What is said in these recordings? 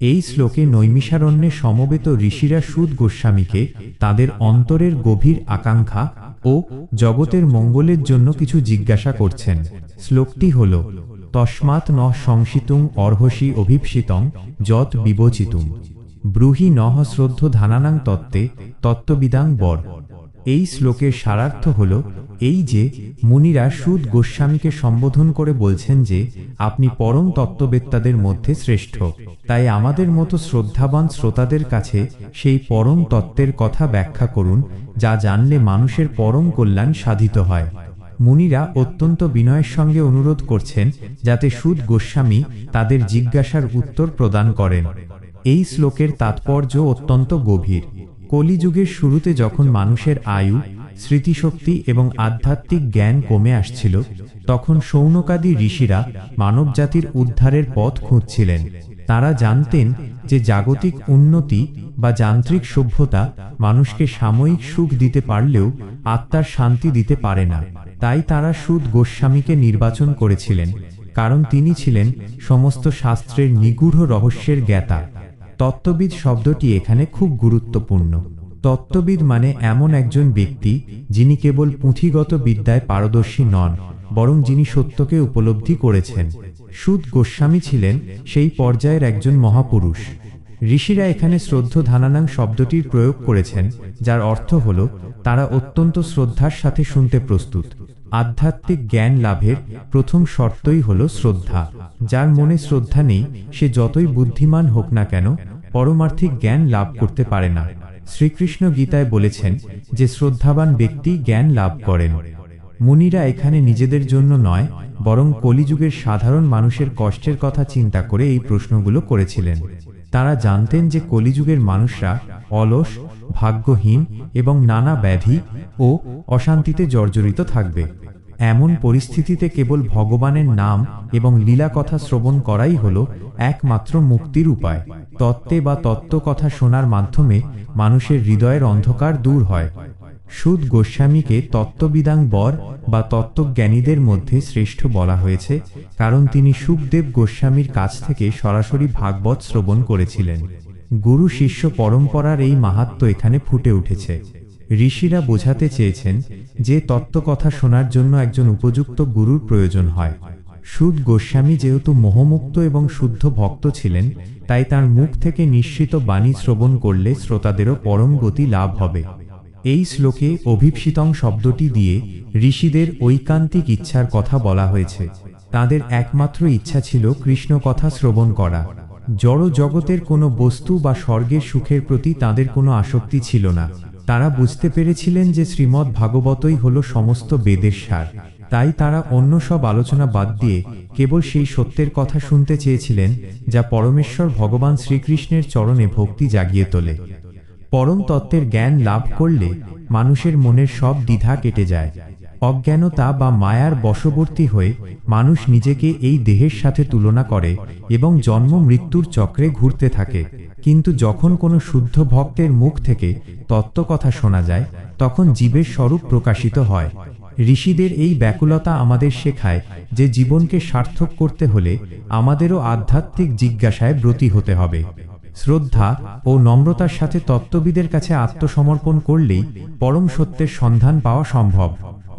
এই শ্লোকে নৈমিষারণ্যে সমবেত ঋষিরা সুদ গোস্বামীকে তাদের অন্তরের গভীর আকাঙ্ক্ষা ও জগতের মঙ্গলের জন্য কিছু জিজ্ঞাসা করছেন। শ্লোকটি হল, তস্মাৎ ন সংসিতুং অর্হসি অভীপ্সিতং যত বিবচিতুম। ব্রুহি নহ শ্রদ্ধ ধানানাং তত্ত্বে তত্ত্ববিদাং বর। এই শ্লোকের সারার্থ হল এই যে মুনিরা সুদ গোস্বামীকে সম্বোধন করে বলছেন যে, আপনি পরম তত্ত্ববেত্তাদের মধ্যে শ্রেষ্ঠ। তাই আমাদের মতো শ্রদ্ধাবান শ্রোতাদের কাছে সেই পরম তত্ত্বের কথা ব্যাখ্যা করুন, যা জানলে মানুষের পরম কল্যাণ সাধিত হয়। মুনিরা অত্যন্ত বিনয়ের সঙ্গে অনুরোধ করছেন, যাতে সুদ গোস্বামী তাদের জিজ্ঞাসার উত্তর প্রদান করেন। এই শ্লোকের তাৎপর্য অত্যন্ত গভীর। কলিযুগের শুরুতে যখন মানুষের আয়ু, স্মৃতিশক্তি এবং আধ্যাত্মিক জ্ঞান কমে আসছিল, তখন সৌনকাদি ঋষিরা মানবজাতির উদ্ধারের পথ খুঁজছিলেন। তারা জানতেন যে জাগতিক উন্নতি বা যান্ত্রিক সভ্যতা মানুষকে সাময়িক সুখ দিতে পারলেও আত্মার শান্তি দিতে পারে না। তাই তারা সুদ গোস্বামীকে নির্বাচন করেছিলেন, কারণ তিনি ছিলেন সমস্ত শাস্ত্রের নিগূঢ় রহস্যের জ্ঞাতা। তত্ত্ববিদ শব্দটি এখানে খুব গুরুত্বপূর্ণ। তত্ত্ববিদ মানে এমন একজন ব্যক্তি যিনি কেবল পুঁথিগত বিদ্যায় পারদর্শী নন, বরং যিনি সত্যকে উপলব্ধি করেছেন। সুদ গোস্বামী ছিলেন সেই পর্যায়ের একজন মহাপুরুষ। ঋষিরা এখানে শ্রদ্ধ ধানানাং শব্দটির প্রয়োগ করেছেন, যার অর্থ হল, তারা অত্যন্ত শ্রদ্ধার সাথে শুনতে প্রস্তুত। আধ্যাত্মিক জ্ঞান লাভের প্রথম শর্তই হল শ্রদ্ধা। যার মনে শ্রদ্ধা নেই, সে যতই বুদ্ধিমান হোক না কেন পরমার্থিক জ্ঞান লাভ করতে পারে না। শ্রীকৃষ্ণ গীতায় বলেছেন যে শ্রদ্ধাবান ব্যক্তি জ্ঞান লাভ করেন। মুনিরা এখানে নিজেদের জন্য নয়, বরং কলিযুগের সাধারণ মানুষের কষ্টের কথা চিন্তা করে এই প্রশ্নগুলো করেছিলেন। তারা জানতেন যে কলিযুগের মানুষরা অলস, ভাগ্যহীন এবং নানা ব্যাধি ও অশান্তিতে জর্জরিত থাকবে। এমন পরিস্থিতিতে কেবল ভগবানের নাম এবং লীলা কথা শ্রবণ করাই হল একমাত্র মুক্তির উপায়। তত্ত্বে বা তত্ত্ব কথা শোনার মাধ্যমে মানুষের হৃদয়ের অন্ধকার দূর হয়। সুদ গোস্বামীকে তত্ত্ববিদাং বর বা তত্ত্বজ্ঞানীদের মধ্যে শ্রেষ্ঠ বলা হয়েছে, কারণ তিনি সুখদেব গোস্বামীর কাছ থেকে সরাসরি ভাগবত শ্রবণ করেছিলেন। গুরু শিষ্য পরম্পরার এই মাহাত্ম এখানে ফুটে উঠেছে। ঋষিরা বোঝাতে চেয়েছেন যে তত্ত্বকথা শোনার জন্য একজন উপযুক্ত গুরুর প্রয়োজন হয়। সুদ গোস্বামী যেহেতু মোহমুক্ত এবং শুদ্ধ ভক্ত ছিলেন, তাই তার মুখ থেকে নিশ্চিত বাণী শ্রবণ করলে শ্রোতাদেরও পরম গতি লাভ হবে। এই শ্লোকে অভিপ্সিতং শব্দটি দিয়ে ঋষিদের ঐকান্তিক ইচ্ছার কথা বলা হয়েছে। তাদের একমাত্র ইচ্ছা ছিল কৃষ্ণ কথা শ্রবণ করা। জড় জগতের কোনো বস্তু বা স্বর্গের সুখের প্রতি তাদের কোনো আসক্তি ছিল না। তারা বুঝতে পেরেছিলেন যে শ্রীমদ্ ভাগবতই হল সমস্ত বেদের সার। তাই তারা অন্য সব আলোচনা বাদ দিয়ে কেবল সেই সত্যের কথা শুনতে চেয়েছিলেন, যা পরমেশ্বর ভগবান শ্রীকৃষ্ণের চরণে ভক্তি জাগিয়ে তোলে। পরম তত্ত্বের জ্ঞান লাভ করলে মানুষের মনের সব দ্বিধা কেটে যায়। অজ্ঞানতা বা মায়ার বশবর্তী হয়ে মানুষ নিজেকে এই দেহের সাথে তুলনা করে এবং জন্ম মৃত্যুর চক্রে ঘুরতে থাকে। কিন্তু যখন কোনো শুদ্ধ ভক্তের মুখ থেকে তত্ত্বকথা শোনা যায়, তখন জীবের স্বরূপ প্রকাশিত হয়। ঋষিদের এই ব্যাকুলতা আমাদের শেখায় যে জীবনকে সার্থক করতে হলে আমাদেরও আধ্যাত্মিক জিজ্ঞাসায় ব্রতী হতে হবে। শ্রদ্ধা ও নম্রতার সাথে তত্ত্ববিদের কাছে আত্মসমর্পণ করলেই পরম সত্যের সন্ধান পাওয়া সম্ভব।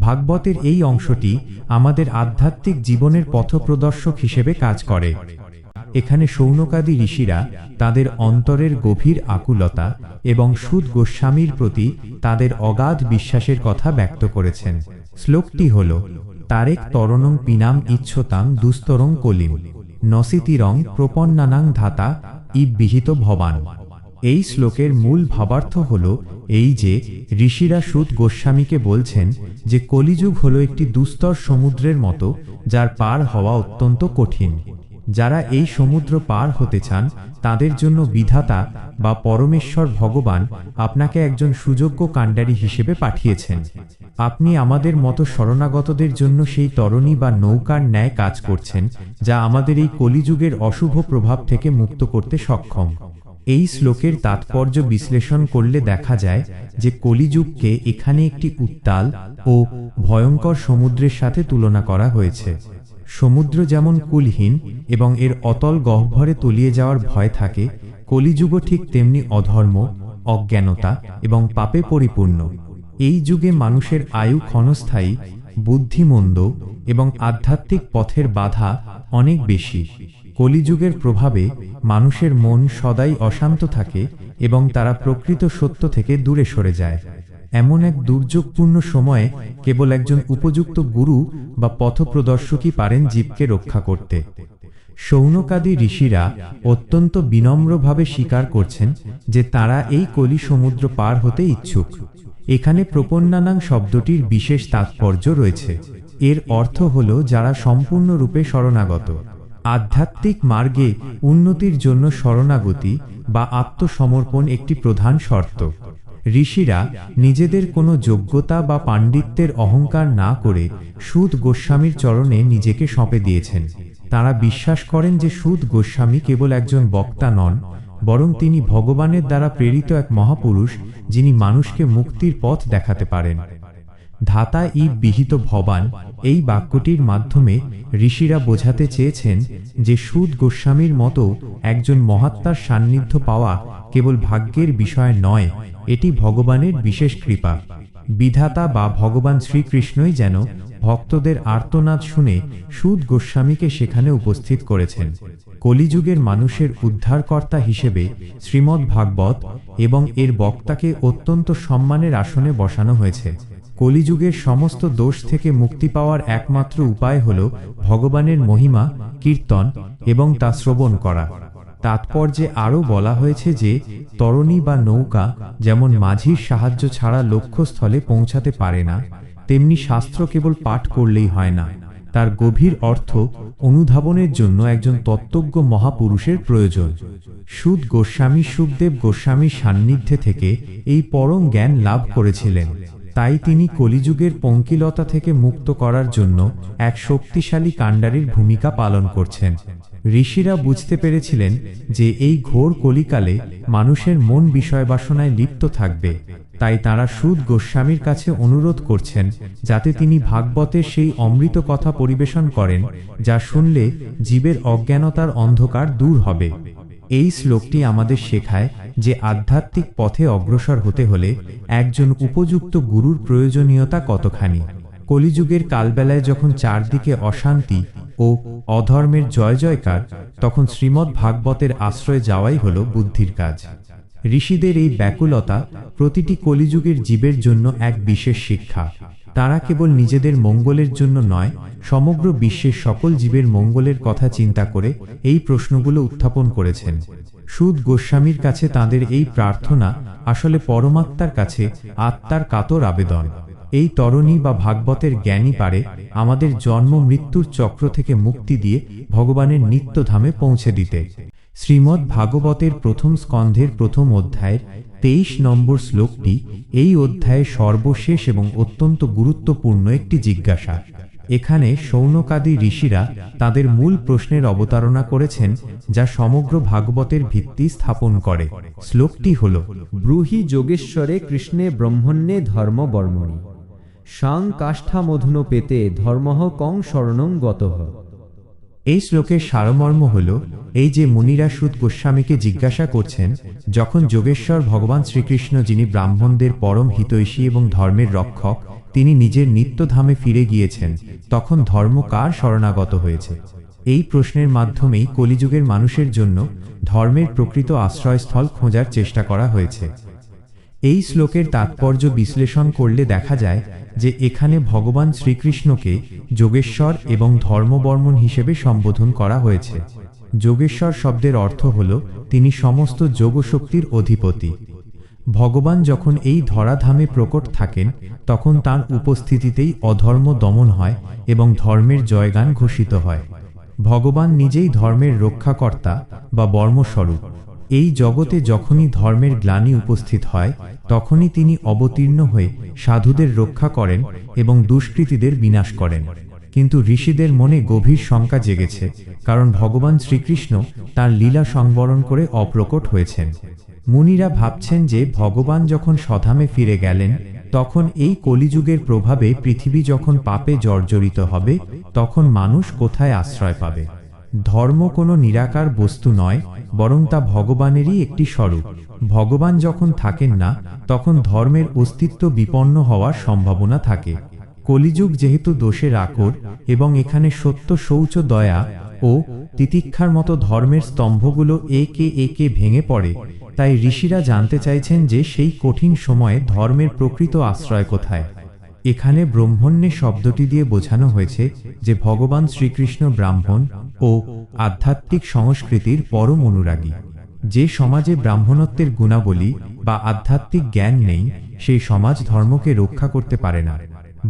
ভাগবতের এই অংশটি আমাদের আধ্যাত্মিক জীবনের পথপ্রদর্শক হিসেবে কাজ করে। এখানে সৌনকাদি ঋষিরা তাদের অন্তরের গভীর আকুলতা এবং সুদ গোস্বামীর প্রতি তাদের অগাধ বিশ্বাসের কথা ব্যক্ত করেছেন। শ্লোকটি হল, তারেক তরণং পিনাম ইচ্ছতাং দুস্তরং কলিম। নসিতিরং প্রপন্নানাং ধাতা ইবিহিত ভবান। এই শ্লোকের মূল ভাবার্থ হল এই যে, ঋষিরা সুদ গোস্বামীকে বলছেন যে কলিযুগ হল একটি দুস্তর সমুদ্রের মতো, যার পার হওয়া অত্যন্ত কঠিন। যারা এই সমুদ্র পার হতে চান, তাদের জন্য বিধাতা বা পরমেশ্বর ভগবান আপনাকে একজন সুযোগ্য কাণ্ডারি হিসেবে পাঠিয়েছেন। আপনি আমাদের মতো শরণাগতদের জন্য সেই তরণী বা নৌকার ন্যায় কাজ করছেন, যা আমাদের এই কলিযুগের অশুভ প্রভাব থেকে মুক্ত করতে সক্ষম। এই শ্লোকের তাৎপর্য বিশ্লেষণ করলে দেখা যায় যে কলিযুগকে এখানে একটি উত্তাল ও ভয়ঙ্কর সমুদ্রের সাথে তুলনা করা হয়েছে। সমুদ্র যেমন কুলহীন এবং এর অতল গহ্বরে তলিয়ে যাওয়ার ভয় থাকে, কলিযুগও ঠিক তেমনি অধর্ম, অজ্ঞানতা এবং পাপে পরিপূর্ণ। এই যুগে মানুষের আয়ু ক্ষণস্থায়ী, বুদ্ধিমন্দ এবং আধ্যাত্মিক পথের বাধা অনেক বেশি। কলিযুগের প্রভাবে মানুষের মন সদাই অশান্ত থাকে এবং তারা প্রকৃত সত্য থেকে দূরে সরে যায়। এমন এক দুর্যোগপূর্ণ সময়ে কেবল একজন উপযুক্ত গুরু বা পথপ্রদর্শকই পারেন জীবকে রক্ষা করতে। সৌনকাদি ঋষিরা অত্যন্ত বিনম্রভাবে স্বীকার করছেন যে তারা এই কলি সমুদ্র পার হতে ইচ্ছুক। এখানে প্রপন্নানাং শব্দটির বিশেষ তাৎপর্য রয়েছে। এর অর্থ হল যারা সম্পূর্ণরূপে শরণাগত। আধ্যাত্মিক মার্গে উন্নতির জন্য শরণাগতি বা আত্মসমর্পণ একটি প্রধান শর্ত। ঋষিরা নিজেদের কোনো যোগ্যতা বা পাণ্ডিত্যের অহংকার না করে সুদ গোস্বামীর চরণে নিজেকে সঁপে দিয়েছেন। তারা বিশ্বাস করেন যে সুদ গোস্বামী কেবল একজন বক্তা নন, বরং তিনি ভগবানের দ্বারা প্রেরিত এক মহাপুরুষ যিনি মানুষকে মুক্তির পথ দেখাতে পারেন। ধাতা ই বিহিত ভবান এই বাক্যটির মাধ্যমে ঋষিরা বোঝাতে চেয়েছেন যে সুদ গোস্বামীর মতো একজন মহাত্মার সান্নিধ্য পাওয়া কেবল ভাগ্যের বিষয় নয়, এটি ভগবানের বিশেষ কৃপা। বিধাতা বা ভগবান শ্রীকৃষ্ণই যেন ভক্তদের আর্তনাদ শুনে সুদ গোস্বামীকে সেখানে উপস্থিত করেছেন। কলিযুগের মানুষের উদ্ধারকর্তা হিসেবে শ্রীমদ্ ভাগবত এবং এর বক্তাকে অত্যন্ত সম্মানের আসনে বসানো হয়েছে। কলিযুগের সমস্ত দোষ থেকে মুক্তি পাওয়ার একমাত্র উপায় হল ভগবানের মহিমা, কীর্তন এবং তা শ্রবণ করা। তাৎপর্যে আরও বলা হয়েছে যে, তরণী বা নৌকা যেমন মাঝির সাহায্য ছাড়া লক্ষ্যস্থলে পৌঁছাতে পারে না, তেমনি শাস্ত্র কেবল পাঠ করলেই হয় না। তার গভীর অর্থ অনুধাবনের জন্য একজন তত্ত্বজ্ঞ মহাপুরুষের প্রয়োজন। সুদ গোস্বামী সুখদেব গোস্বামীর সান্নিধ্যে থেকে এই পরম জ্ঞান লাভ করেছিলেন। তাই তিনি কলিযুগের পঙ্কিলতা থেকে মুক্ত করার জন্য এক শক্তিশালী কাণ্ডারির ভূমিকা পালন করছেন। ঋষিরা বুঝতে পেরেছিলেন যে এই ঘোর কলিকালে মানুষের মন বিষয় বাসনায় লিপ্ত থাকবে। তাই তারা সুদ গোস্বামীর কাছে অনুরোধ করছেন যাতে তিনি ভাগবতের সেই অমৃত কথা পরিবেশন করেন, যা শুনলে জীবের অজ্ঞানতার অন্ধকার দূর হবে। এই শ্লোকটি আমাদের শেখায় যে আধ্যাত্মিক পথে অগ্রসর হতে হলে একজন উপযুক্ত গুরুর প্রয়োজনীয়তা কতখানি। কলিযুগের কালবেলায় যখন চারদিকে অশান্তি ও অধর্মের জয় জয়কার, তখন শ্রীমদ্ ভাগবতের আশ্রয় যাওয়াই হল বুদ্ধির কাজ। ঋষিদের এই ব্যাকুলতা প্রতিটি কলিযুগের জীবের জন্য এক বিশেষ শিক্ষা। তারা কেবল নিজেদের মঙ্গলের জন্য নয়, সমগ্র বিশ্বের সকল জীবের মঙ্গলের কথা চিন্তা করে এই প্রশ্নগুলো উত্থাপন করেছেন। সুদ গোস্বামীর কাছে তাদের এই প্রার্থনা আসলে পরমাত্মার কাছে আত্মার কাতর আবেদন। এই তরণী বা ভাগবতের জ্ঞানী পারে আমাদের জন্ম মৃত্যুর চক্র থেকে মুক্তি দিয়ে ভগবানের নিত্যধামে পৌঁছে দিতে। শ্রীমদ্ ভাগবতের প্রথম স্কন্ধের প্রথম অধ্যায়ের তেইশ নম্বর শ্লোকটি এই অধ্যায়ে সর্বশেষ এবং অত্যন্ত গুরুত্বপূর্ণ একটি জিজ্ঞাসা। এখানে সৌনকাদি ঋষিরা তাদের মূল প্রশ্নের অবতারণা করেছেন, যা সমগ্র ভাগবতের ভিত্তি স্থাপন করে। শ্লোকটি হল, ব্রুহি যোগেশ্বরে কৃষ্ণে ব্রহ্মণ্যে ধর্ম বর্মণি সাং কাষ্ঠামধুনো পেতে ধর্মঃ কং শরণং গতঃ। এই শ্লোকের সারমর্ম হল এই যে মুনিরা সুদ গোস্বামীকে জিজ্ঞাসা করছেন, যখন যোগেশ্বর ভগবান শ্রীকৃষ্ণ যিনি ব্রাহ্মণদের পরম হিতৈষী এবং ধর্মের রক্ষক, তিনি নিজের নিত্যধামে ফিরে গিয়েছেন, তখন ধর্ম কার শরণাগত হয়েছে? এই প্রশ্নের মাধ্যমেই কলিযুগের মানুষের জন্য ধর্মের প্রকৃত আশ্রয়স্থল খোঁজার চেষ্টা করা হয়েছে। এই শ্লোকের তাৎপর্য বিশ্লেষণ করলে দেখা যায় যে এখানে ভগবান শ্রীকৃষ্ণকে যোগেশ্বর এবং ধর্মবর্মন হিসেবে সম্বোধন করা হয়েছে। যোগেশ্বর শব্দের অর্থ হল, তিনি সমস্ত যোগশক্তির অধিপতি। ভগবান যখন এই ধরাধামে প্রকট থাকেন, তখন তার উপস্থিতিতেই অধর্ম দমন হয় এবং ধর্মের জয়গান ঘোষিত হয়। ভগবান নিজেই ধর্মের রক্ষাকর্তা বা বর্মস্বরূপ। এই জগতে যখনই ধর্মের গ্লানি উপস্থিত হয়, তখনই তিনি অবতীর্ণ হয়ে সাধুদের রক্ষা করেন এবং দুষ্কৃতীদের বিনাশ করেন। কিন্তু ঋষিদের মনে গভীর শঙ্কা জেগেছে, কারণ ভগবান শ্রীকৃষ্ণ তার লীলা সংবরণ করে অপ্রকট হয়েছেন। মুনিরা ভাবছেন যে ভগবান যখন স্বধামে ফিরে গেলেন, তখন এই কলিযুগের প্রভাবে পৃথিবী যখন পাপে জর্জরিত হবে, তখন মানুষ কোথায় আশ্রয় পাবে? ধর্ম কোনো নিরাকার বস্তু নয়, বরং তা ভগবানেরই একটি স্বরূপ। ভগবান যখন থাকেন না, তখন ধর্মের অস্তিত্ব বিপন্ন হওয়ার সম্ভাবনা থাকে। কলিযুগ যেহেতু দোষের আকর এবং এখানে সত্য শৌচ দয়া ও তিতিক্ষার মতো ধর্মের স্তম্ভগুলো একে একে ভেঙে পড়ে, তাই ঋষিরা জানতে চাইছেন যে সেই কঠিন সময়ে ধর্মের প্রকৃত আশ্রয় কোথায়। এখানে ব্রহ্মণ্যে শব্দটি দিয়ে বোঝানো হয়েছে যে ভগবান শ্রীকৃষ্ণ ব্রাহ্মণ ও আধ্যাত্মিক সংস্কৃতির পরম অনুরাগী। যে সমাজে ব্রাহ্মণত্বের গুণাবলী বা আধ্যাত্মিক জ্ঞান নেই, সেই সমাজ ধর্মকে রক্ষা করতে পারে না।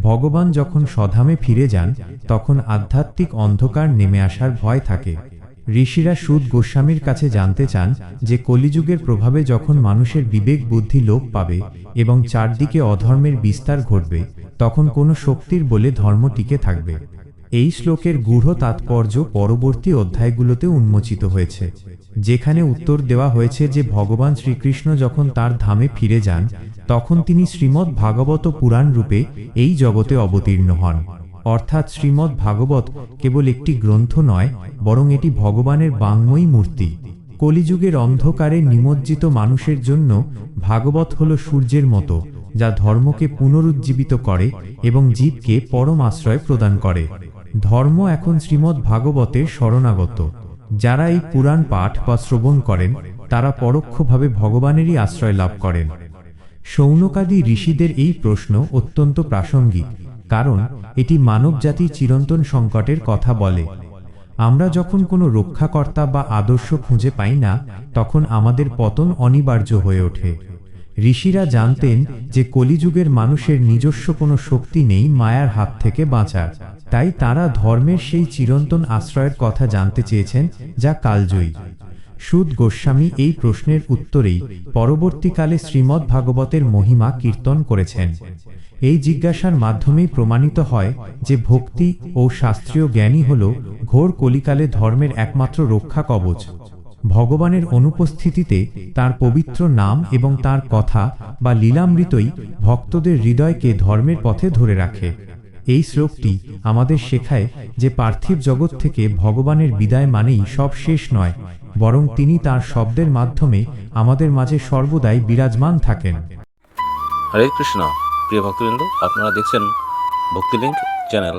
ভগবান যখন স্বধামে ফিরে যান, তখন আধ্যাত্মিক অন্ধকার নেমে আসার ভয় থাকে। ঋষিরা সুদ গোস্বামীর কাছে জানতে চান যে কলিযুগের প্রভাবে যখন মানুষের বিবেক বুদ্ধি লোপ পাবে এবং চারদিকে অধর্মের বিস্তার ঘটবে, তখন কোনো শক্তির বলে ধর্ম টিকে থাকবে। এই শ্লোকের গূঢ় তাৎপর্য পরবর্তী অধ্যায়গুলোতে উন্মোচিত হয়েছে, যেখানে উত্তর দেওয়া হয়েছে যে ভগবান শ্রীকৃষ্ণ যখন তার ধামে ফিরে যান, তখন তিনি শ্রীমদ্ ভাগবত পুরাণ রূপে এই জগতে অবতীর্ণ হন। অর্থাৎ শ্রীমদ্ ভাগবত কেবল একটি গ্রন্থ নয়, বরং এটি ভগবানের বাংময়ী মূর্তি। কলিযুগের অন্ধকারে নিমজ্জিত মানুষের জন্য ভাগবত হল সূর্যের মতো, যা ধর্মকে পুনরুজ্জীবিত করে এবং জীবকে পরম আশ্রয় প্রদান করে। ধর্ম এখন শ্রীমদ্ ভাগবতের শরণাগত। যারা এই পুরাণ পাঠ বা শ্রবণ করেন, তারা পরোক্ষভাবে ভগবানেরই আশ্রয় লাভ করেন। সৌনকাদি ঋষিদের এই প্রশ্ন অত্যন্ত প্রাসঙ্গিক, কারণ এটি মানবজাতির চিরন্তন সংকটের কথা বলে। আমরা যখন কোনো রক্ষাকর্তা বা আদর্শ খুঁজে পাই না, তখন আমাদের পতন অনিবার্য হয়ে ওঠে। ঋষিরা জানতেন যে কলিযুগের মানুষের নিজস্ব কোনো শক্তি নেই মায়ার হাত থেকে বাঁচার। তাই তারা ধর্মের সেই চিরন্তন আশ্রয়ের কথা জানতে চেয়েছেন যা কালজয়ী। সুদ গোস্বামী এই প্রশ্নের উত্তরেই পরবর্তীকালে শ্রীমদ্ ভাগবতের মহিমা কীর্তন করেছেন। এই জিজ্ঞাসার মাধ্যমেই প্রমাণিত হয় যে ভক্তি ও শাস্ত্রীয় জ্ঞানই হল ঘোর কলিকালে ধর্মের একমাত্র রক্ষা কবচ। ভগবানের অনুপস্থিতিতে তার পবিত্র নাম এবং তার কথা বা লীলামৃতই ভক্তদের হৃদয়কে ধর্মের পথে ধরে রাখে। এই শ্লোকটি আমাদের শেখায় যে পার্থিব জগৎ থেকে ভগবানের বিদায় মানেই সব শেষ নয়, বরং তিনি তার শব্দের মাধ্যমে আমাদের মাঝে সর্বদাই বিরাজমান থাকেন। হরে কৃষ্ণ, প্রিয় ভক্তবৃন্দ, আপনারা দেখছেন ভক্তিলিঙ্ক চ্যানেল।